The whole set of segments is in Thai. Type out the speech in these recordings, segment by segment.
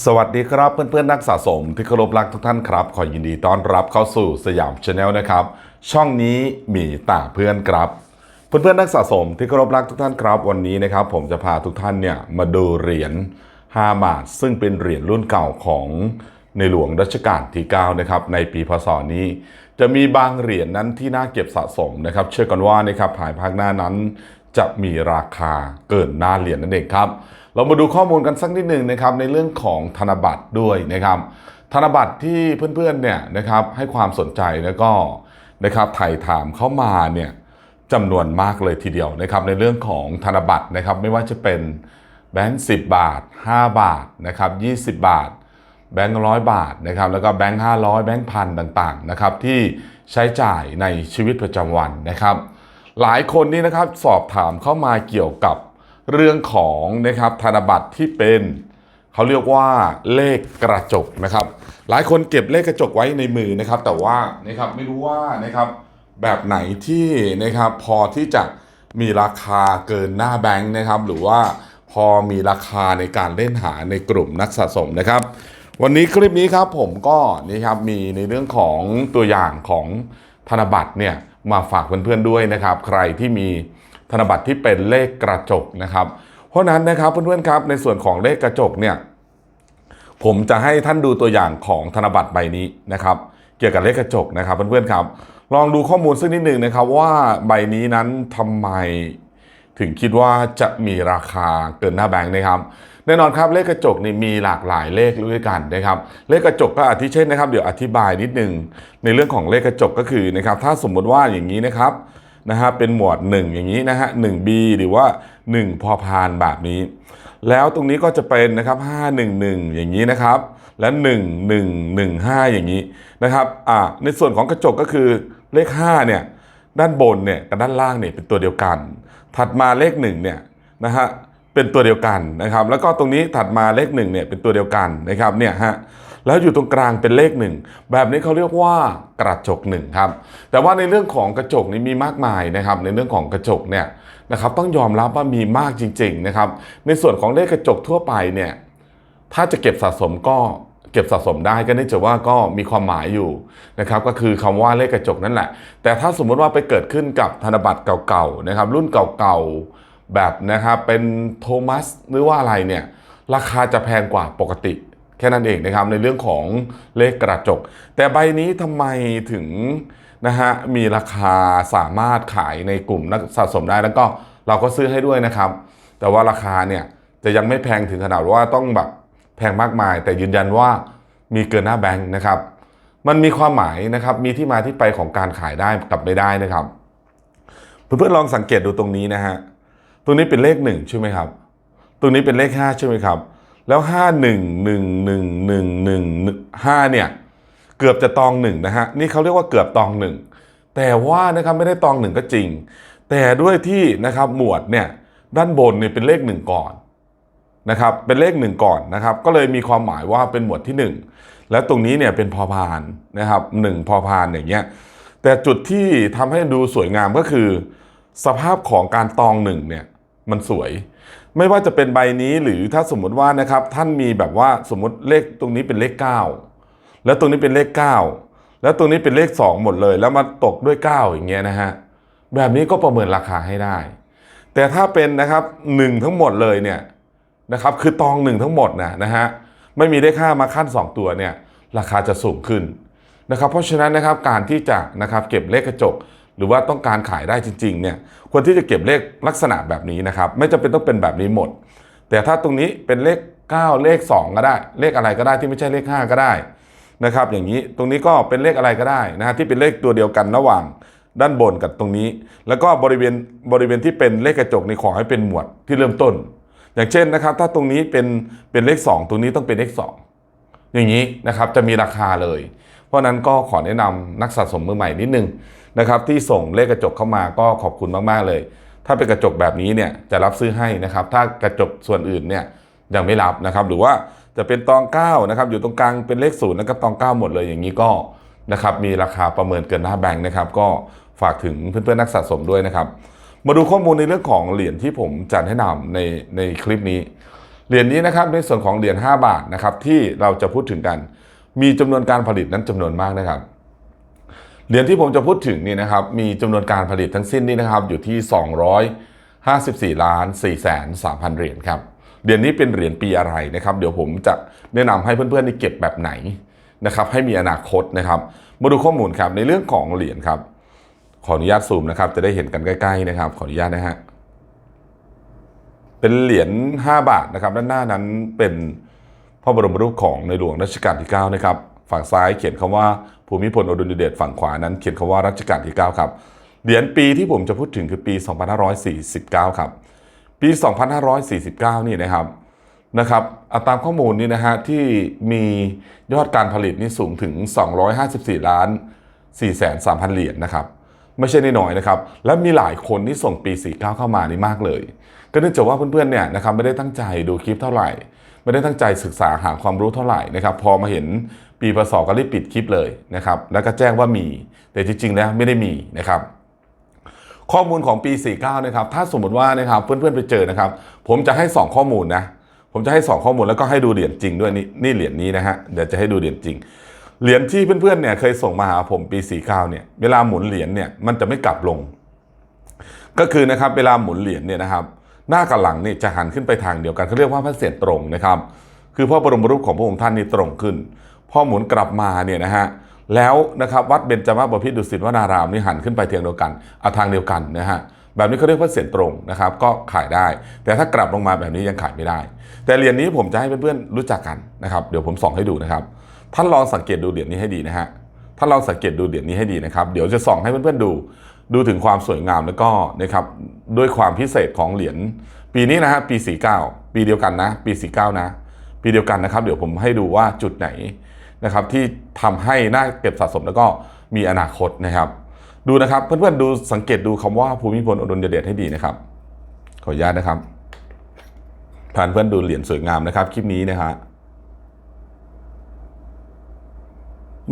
สวัสดีครับเพื่อนๆนักสะสมที่เคารพรักทุกท่านครับ ขอยินดีต้อนรับเข้าสู่สยามชาแนลนะครับ ช่องนี้มีต่าเพื่อนครับ เพื่อนๆนักสะสมที่เคารพรักทุกท่านครับ วันนี้นะครับ ผมจะพาทุกท่านเนี่ยมาดูเหรียญ5บาท ซึ่งเป็นเหรียญรุ่นเก่าของในหลวงรัชกาลที่9นะครับในปีพศนี้ จะมีบางเหรียญนั้นที่น่าเก็บสะสมนะครับ เชื่อกันว่านะครับภายภาคหน้านั้น จะมีราคาเกินหน้าเหรียญนั่นเองครับ เรามาดูข้อมูลกันสักนิดหนึ่งนะครับในเรื่องของธนบัตรด้วยนะครับ ธนบัตรที่เพื่อนๆเนี่ยนะครับให้ความสนใจแล้วก็นะครับไถ่าถามเข้ามาเนี่ยจำนวนมากเลยทีเดียวนะครับในเรื่องของธนบัตรนะครับไม่ว่าจะเป็นแบงค์10บาท 5 บาทนะครับ20บาท แบงค์ร้อยบาทนะครับแล้วก็แบงค์ห้าร้อยแบงค์พันต่างๆนะครับที่ใช้จ่ายในชีวิตประจำวันนะครับ หลายคนนี่นะครับสอบถามเข้ามาเกี่ยวกับ เรื่องของนะครับธนบัตรที่เป็นเขาเรียกว่าเลขกระจกนะครับ หลายคนเก็บเลขกระจกไว้ในมือนะครับ แต่ว่านะครับไม่รู้ว่านะครับแบบไหนที่นะครับพอที่จะมีราคาเกินหน้าแบงค์นะครับ หรือว่าพอมีราคาในการเล่นหาในกลุ่มนักสะสมนะครับ วันนี้คลิปนี้ครับผมก็นี่ครับมีในเรื่องของตัวอย่างของธนบัตรเนี่ยมาฝากเพื่อนๆด้วยนะครับ ใครที่มี ธนบัตรที่เป็นเลขกระจกนะครับ เพราะนั้นนะครับเพื่อนๆครับในส่วนของเลขกระจกเนี่ยผมจะให้ท่านดูตัวอย่างของธนบัตรใบนี้นะครับ เกี่ยวกับเลขกระจกนะครับเพื่อนๆครับ ลองดูข้อมูลสักนิดหนึ่งนะครับว่าใบนี้นั้นทำไมถึงคิดว่าจะมีราคาเกินหน้าแบงค์นะครับแน่นอนครับเลขกระจกนี่มีหลากหลายเลขด้วยกันนะครับ เลขกระจกก็อาทิเช่นนะครับ เดี๋ยวอธิบายนิดหนึ่งในเรื่องของเลขกระจกก็คือนะครับถ้าสมมติว่าอย่างนี้นะครับ นะฮะเป็นหมวด 1 อย่างนี้นะฮะ 1B หรือว่า 1 พอพานแบบนี้ แล้วตรงนี้ก็จะเป็นนะครับ511อย่างนี้นะครับ และ1115อย่างนี้นะครับอ่าในส่วนของกระจกก็คือเลข5เนี่ยด้านบนเนี่ยกับด้านล่างเนี่ยเป็นตัวเดียวกัน ถัดมาเลข1เนี่ยนะฮะเป็นตัวเดียวกันนะครับ แล้วก็ตรงนี้ถัดมาเลข1เนี่ยเป็นตัวเดียวกันนะครับเนี่ยฮะ แล้วอยู่ตรงกลางเป็นเลข1แบบนี้เขาเรียกว่ากระจก1ครับแต่ว่าในเรื่องของกระจกนี่มีมากมายนะครับ ในเรื่องของกระจกเนี่ยนะครับต้องยอมรับว่ามีมากจริง ๆนะครับ ในส่วนของเลขกระจกทั่วไปเนี่ยถ้าจะเก็บสะสมก็เก็บสะสมได้ก็เนื่องจากว่าก็มีความหมายอยู่นะครับก็คือคำว่าเลขกระจกนั่นแหละ แต่ถ้าสมมุติว่าไปเกิดขึ้นกับธนบัตรเก่าๆนะครับรุ่นเก่าๆแบบนะครับเป็นโทมัสหรือว่าอะไรเนี่ยราคาจะแพงกว่าปกติ แค่นั้นเองนะครับในเรื่องของเลขกระจก แต่ใบนี้ทำไมถึงนะฮะมีราคาสามารถขายในกลุ่มนักสะสมได้แล้วก็เราก็ซื้อให้ด้วยนะครับ แต่ว่าราคาเนี่ยจะยังไม่แพงถึงขนาดว่าต้องแบบแพงมากมาย แต่ยืนยันว่ามีเกินหน้าแบงค์นะครับ มันมีความหมายนะครับมีที่มาที่ไปของการขายได้กับไม่ได้นะครับเพื่อนๆลองสังเกตดูตรงนี้นะฮะตรงนี้เป็นเลขหนึ่งใช่ไหมครับตรงนี้เป็นเลขห้าใช่ไหมครับ แล้วห้าหนึ่งหนึ่งหนึ่งหนึ่งหนึ่งห้าเนี่ยเกือบจะตองหนึ่งนะฮะนี่เขาเรียกว่าเกือบตองหนึ่งแต่ว่านะครับไม่ได้ตองหนึ่งก็จริง แต่ด้วยที่นะครับหมวดเนี่ยด้านบนเนี่ยเป็นเลขหนึ่งก่อนนะครับเป็นเลขหนึ่งก่อนนะครับก็เลยมีความหมายว่าเป็นหมวดที่ 1 แล้วตรงนี้เนี่ยเป็นพอพานนะครับหนึ่งพอพานอย่างเงี้ยแต่จุดที่ทำให้ดูสวยงามก็คือ สภาพของการตองหนึ่งเนี่ยมันสวย ไม่ว่าจะเป็นใบนี้หรือถ้าสมมุติว่านะครับท่านมีแบบว่าสมมติเลขตรงนี้เป็นเลข 9 แล้วตรงนี้เป็นเลข 9 แล้วตรงนี้เป็นเลข 2 หมดเลย แล้วมาตกด้วย 9 อย่างเงี้ยนะฮะแบบนี้ก็ประเมินราคาให้ได้ แต่ถ้าเป็นนะครับ1ทั้งหมดเลยเนี่ยนะครับคือตองหนึ่งทั้งหมดนะนะฮะไม่มีได้ค่ามาขั้น 2 ตัวเนี่ยราคาจะสูงขึ้นนะครับเพราะฉะนั้นนะครับการที่จะนะครับเก็บเลขกระจก หรือว่าต้องการขายได้จริงๆเนี่ยควรที่จะเก็บเลขลักษณะแบบนี้นะครับ ไม่จำเป็นต้องเป็นแบบนี้หมด แต่ถ้าตรงนี้เป็นเลข 9 เลข 2 ก็ได้ เลขอะไรก็ได้ที่ไม่ใช่เลข 5 ก็ได้นะครับ อย่างนี้ตรงนี้ก็เป็นเลขอะไรก็ได้นะฮะที่เป็นเลขตัวเดียวกันระหว่างด้านบนกับตรงนี้ แล้วก็บริเวณบริเวณที่เป็นเลขกระจกในี่ขอให้เป็นหมวดที่เริ่มต้น อย่างเช่นนะครับ ถ้าตรงนี้เป็นเป็นเลข 2 ตรงนี้ต้องเป็นเลข 2 อย่างนี้นะครับจะมีราคาเลย เพราะฉะนั้นก็ขอแนะนำนักสะสมมือใหม่นิดนึง นะครับที่ส่งเลขกระจกเข้ามาก็ขอบคุณมากๆเลย ถ้าเป็นกระจกแบบนี้เนี่ยจะรับซื้อให้นะครับ ถ้ากระจกส่วนอื่นเนี่ยยังไม่รับนะครับ หรือว่าจะเป็นตอง9นะครับอยู่ตรงกลางเป็นเลขศูนย์แล้วก็ตอง9หมดเลยอย่างนี้ก็นะครับมีราคาประเมินเกินหน้าแบงค์นะครับ ก็ฝากถึงเพื่อนๆนักสะสมด้วยนะครับ มาดูข้อมูลในเรื่องของเหรียญที่ผมจะแนะนำในในคลิปนี้เหรียญนี้นะครับในส่วนของเหรียญ5บาทนะครับที่เราจะพูดถึงกัน มีจำนวนการผลิตนั้นจำนวนมากนะครับ เหรียญที่ผมจะพูดถึงนี่นะครับมีจำนวนการผลิตทั้งสิ้นนี่นะครับอยู่ที่ 254ล้าน4แสน3,000 เหรียญครับเหรียญนี้เป็นเหรียญปีอะไรนะครับเดี๋ยวผมจะแนะนำให้เพื่อนๆได้เก็บแบบไหนนะครับให้มีอนาคตนะครับ มาดูข้อมูลครับในเรื่องของเหรียญครับ ขออนุญาตซูมนะครับ จะได้เห็นกันใกล้ๆนะครับ ขออนุญาตนะฮะเป็นเหรียญ5บาทนะครับ ด้านหน้านั้นเป็นพระบรมรูปของในหลวงรัชกาลที่ 9 นะครับ ฝั่งซ้ายเขียนคำว่าภูมิพลอดุลยเดชฝั่งขวานั้นเขียนคำว่ารัชกาลที่ 9 ครับ เหรียญปีที่ผมจะพูดถึงคือปี 2549 ครับ ปี 2549 นี่นะครับนะครับตามข้อมูลนี้นะฮะที่มียอดการผลิตนี่สูงถึง 254 ล้าน4แสน3,000เหรียญนะครับ ไม่ใช่น้อยๆนะครับ และมีหลายคนที่ส่งปี 49 เข้ามานี่มากเลย ก็เนื่องจากว่าเพื่อนๆเนี่ยนะครับไม่ได้ตั้งใจดูคลิปเท่าไหร่ ไม่ได้ตั้งใจศึกษาหาความรู้เท่าไหร่นะครับ พอมาเห็น ปีพศก็รีบปิดคลิปเลยนะครับ แล้วก็แจ้งว่ามี แต่จริงๆแล้วไม่ได้มีนะครับ ข้อมูลของปี 49 นะครับ ถ้าสมมติว่านะครับเพื่อนๆไปเจอนะครับ ผมจะให้ 2 ข้อมูลนะ ผมจะให้ 2 ข้อมูลแล้วก็ให้ดูเหรียญจริงด้วยนี่นี่เหรียญนี้นะฮะ เดี๋ยวจะให้ดูเหรียญจริง เหรียญที่เพื่อนๆเนี่ยเคยส่งมาหาผมปี 49 เนี่ย เวลาหมุนเหรียญเนี่ยมันจะไม่กลับลง ก็คือนะครับเวลาหมุนเหรียญเนี่ยนะครับ หน้ากับหลังเนี่ยจะหันขึ้นไปทางเดียวกันเขาเรียกว่าพระเศียรตรงนะครับ คือพระบรมรูปของพระองค์ท่านนี่ตรงขึ้น พอหมุนกลับมาเนี่ยนะฮะแล้วนะครับวัดเบญจมาบพิตรดุสิตวนารามนี่หันขึ้นไปทางเดียวกันเอาทางเดียวกันนะฮะแบบนี้เขาเรียกว่าเสียรตรงนะครับก็ขายได้ แต่ถ้ากลับลงมาแบบนี้ยังขายไม่ได้ แต่เหรียญนี้ผมจะให้เพื่อนๆรู้จักกันนะครับเดี๋ยวผมส่องให้ดูนะครับท่านลองสังเกตดูเหรียญนี้ให้ดีนะฮะท่านลองสังเกตดูเหรียญนี้ให้ดีนะครับเดี๋ยวจะส่องให้เพื่อนๆดู ดูถึงความสวยงามแล้วก็นะครับด้วยความพิเศษของเหรียญปีนี้นะฮะปี 49 ปีเดียวกันนะ ปี 49 นะ ปีเดียวกันนะครับ เดี๋ยวผมให้ดูว่าจุดไหน นะครับที่ทำให้น่าเก็บสะสมแล้วก็มีอนาคตนะครับ ดูนะครับเพื่อนๆดูสังเกตดูคำว่าภูมิพลอดุลยเดชให้ดีนะครับ ขออนุญาตนะครับพานเพื่อนดูเหรียญสวยงามนะครับ คลิปนี้นะฮะ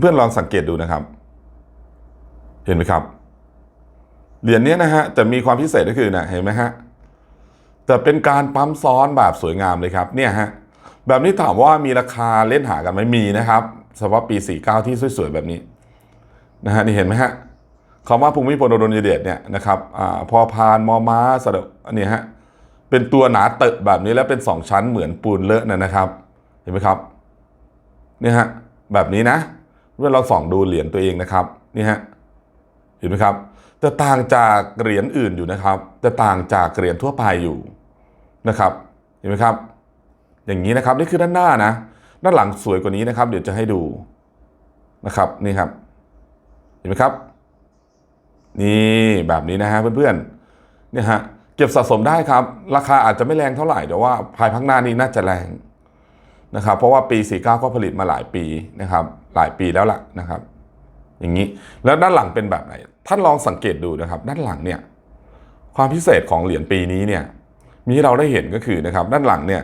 เพื่อนลองสังเกตดูนะครับ เห็นไหมครับเหรียญนี้นะฮะจะมีความพิเศษก็คือนะเห็นไหมฮะแต่เป็นการปั๊มซ้อนแบบสวยงามเลยครับ เนี่ยฮะแบบนี้ถามว่ามีราคาเล่นหากันไหมมีนะครับ เฉพาะปี 49 ที่สวยๆ แบบนี้นะฮะนี่เห็นไหมฮะคำว่าภูมิพลอดุลยเดชเนี่ยนะครับอ่าพอพานมอม้าสระอันนี้ฮะเป็นตัวหนาเตะแบบนี้แล้วเป็นสองชั้นเหมือนปูนเลอะนะนะครับ เห็นไหมครับเนี่ยฮะแบบนี้นะเมื่อเราส่องดูเหรียญตัวเองนะครับนี่ฮะเห็นไหมครับจะต่างจากเหรียญอื่นอยู่นะครับจะต่างจากเหรียญทั่วไปอยู่นะครับ เห็นไหมครับ อย่างนี้นะครับนี่คือด้านหน้านะ ด้านหลังสวยกว่านี้นะครับ เดี๋ยวจะให้ดูนะครับนี่ครับ เห็นไหมครับ นี่แบบนี้นะฮะเพื่อนๆเนี่ยฮะเก็บสะสมได้ครับ ราคาอาจจะไม่แรงเท่าไหร่แต่ว่าภายภาคหน้านี้น่าจะแรงนะครับ เพราะว่าปี 49 ก็ผลิตมาหลายปีนะครับ หลายปีแล้วล่ะนะครับ อย่างนี้แล้วด้านหลังเป็นแบบไหน ท่านลองสังเกตดูนะครับ ด้านหลังเนี่ยความพิเศษของเหรียญปีนี้เนี่ยมีให้เราได้เห็นก็คือนะครับ ด้านหลังเนี่ย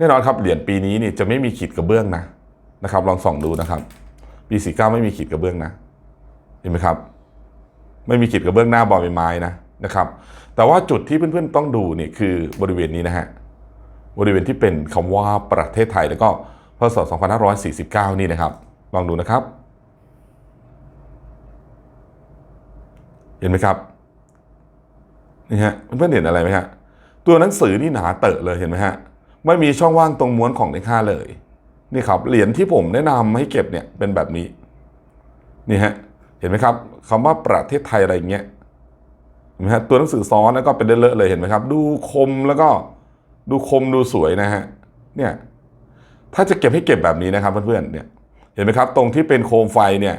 แน่นอนครับเหรียญปีนี้นี่จะไม่มีขีดกระเบื้องนะนะครับ ลองส่องดูนะครับ ปี49ไม่มีขีดกระเบื้องนะเห็นไหมครับ ไม่มีขีดกระเบื้องหน้าบอลใบไม้นะนะครับ แต่ว่าจุดที่เพื่อนๆต้องดูนี่คือบริเวณนี้นะฮะบริเวณที่เป็นคำว่าประเทศไทยแล้วก็พศ2549 นี่นะครับ ลองดูนะครับ เห็นไหมครับนี่ฮะเพื่อนๆเห็นอะไรไหมฮะตัวหนังสือนี่หนาเตอะเลยเห็นไหมฮะ ไม่มีช่องว่างตรงม้วนของเลขห้าเลย นี่ครับเหรียญที่ผมแนะนำให้เก็บเนี่ยเป็นแบบนี้ นี่ฮะเห็นไหมครับคำว่าประเทศไทยอะไรอย่างเงี้ยเห็นไหมฮะตัวหนังสือซ้อนแล้วก็เป็นเลอะๆเลยเห็นไหมครับ ดูคมแล้วก็ดูคมดูสวยนะฮะเนี่ยถ้าจะเก็บให้เก็บแบบนี้นะครับเพื่อนๆเนี่ยเห็นไหมครับ ตรงที่เป็นโคมไฟเนี่ย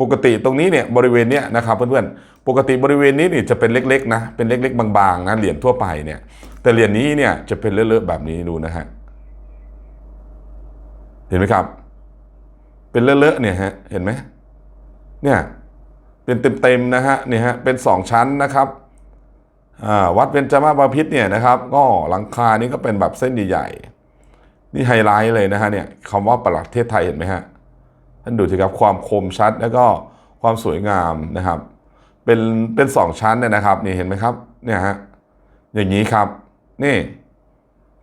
ปกติตรงนี้เนี่ยบริเวณเนี้ยนะครับเพื่อนๆ ปกติบริเวณนี้นี่จะเป็นเล็กๆนะ เป็นเล็กๆ บางๆนะเหรียญทั่วไปเนี่ย แต่เหรียญนี้เนี่ยจะเป็นเลอะๆแบบนี้ดูนะฮะ เห็นไหมครับ เป็นเลอะๆเนี่ยฮะ เห็นไหมเนี่ยเป็นเต็มๆนะฮะเนี่ยฮะ เป็นสองชั้นนะครับวัดเบญจมาบพิตรเนี่ยนะครับ ก็หลังคานี้ก็เป็นแบบเส้นใหญ่ๆนี่ไฮไลท์เลยนะฮะเนี่ยคำว่าประเทศไทยเห็นไหมฮะ ท่านดูสิครับความคมชัดแล้วก็ความสวยงามนะครับ เป็นเป็นสองชั้นเนี่ยนะครับนี่เห็นไหมครับเนี่ยฮะอย่างนี้ครับนี่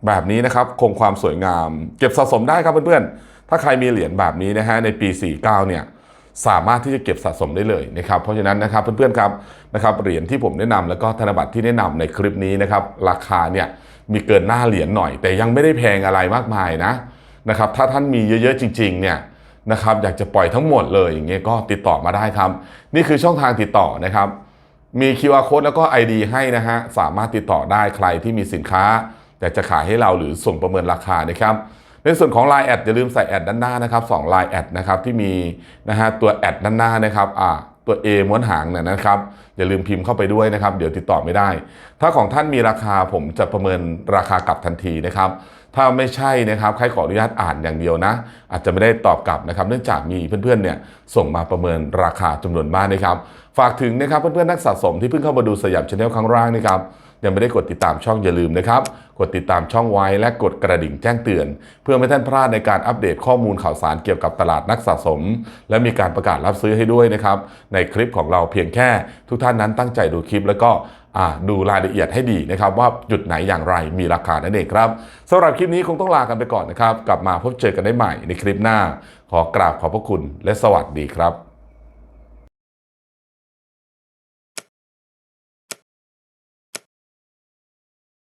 แบบนี้นะครับคงความสวยงาม เก็บสะสมได้ครับเพื่อนๆ ถ้าใครมีเหรียญแบบนี้นะฮะในปี 49 เนี่ยสามารถที่จะเก็บสะสมได้เลยนะครับ เพราะฉะนั้นนะครับเพื่อนๆครับนะครับเหรียญที่ผมแนะนำแล้วก็ธนบัตรที่แนะนำในคลิปนี้นะครับราคาเนี่ยมีเกินหน้าเหรียญหน่อย แต่ยังไม่ได้แพงอะไรมากมายนะนะครับถ้าท่านมีเยอะๆจริง ๆ เนี่ย นะครับอยากจะปล่อยทั้งหมดเลยอย่างเงี้ยก็ติดต่อมาได้ครับ นี่คือช่องทางติดต่อนะครับ มี QR code แล้วก็ ID ให้นะฮะสามารถติดต่อได้ใครที่มีสินค้าอยากจะขายให้เราหรือส่งประเมินราคานะครับในส่วนของ Line แอดอย่าลืมใส่แอดด้านหน้านะครับ2 Line แอดนะครับที่มีนะฮะตัวแอดด้านหน้านะครับอ่าตัว A ม้วนหางเนี่ยนะครับ อย่าลืมพิมพ์เข้าไปด้วยนะครับ เดี๋ยวติดต่อไม่ได้ ถ้าของท่านมีราคาผมจะประเมินราคากลับทันทีนะครับ ถ้าไม่ใช่นะครับใครขออนุญาตอ่านอย่างเดียวนะ อาจจะไม่ได้ตอบกลับนะครับเนื่องจากมีเพื่อนๆเนี่ยส่งมาประเมินราคาจำนวนมากนะครับ ฝากถึงนะครับเพื่อนๆนักสะสมที่เพิ่งเข้ามาดูสยามชาแนลครั้งแรกนะครับ ยังไม่ได้กดติดตามช่องอย่าลืมนะครับ กดติดตามช่องไว้และกดกระดิ่งแจ้งเตือน เพื่อไม่ท่านพลาดในการอัปเดตข้อมูลข่าวสารเกี่ยวกับตลาดนักสะสม และมีการประกาศรับซื้อให้ด้วยนะครับ ในคลิปของเราเพียงแค่ทุกท่านนั้นตั้งใจดูคลิปแล้วก็ดูรายละเอียดให้ดีนะครับ ว่าจุดไหนอย่างไรมีราคานั่นเองครับสำหรับคลิปนี้คงต้องลากันไปก่อนนะครับ กลับมาพบเจอกันได้ใหม่ในคลิปหน้า ขอกราบขอบพระคุณและสวัสดีครับ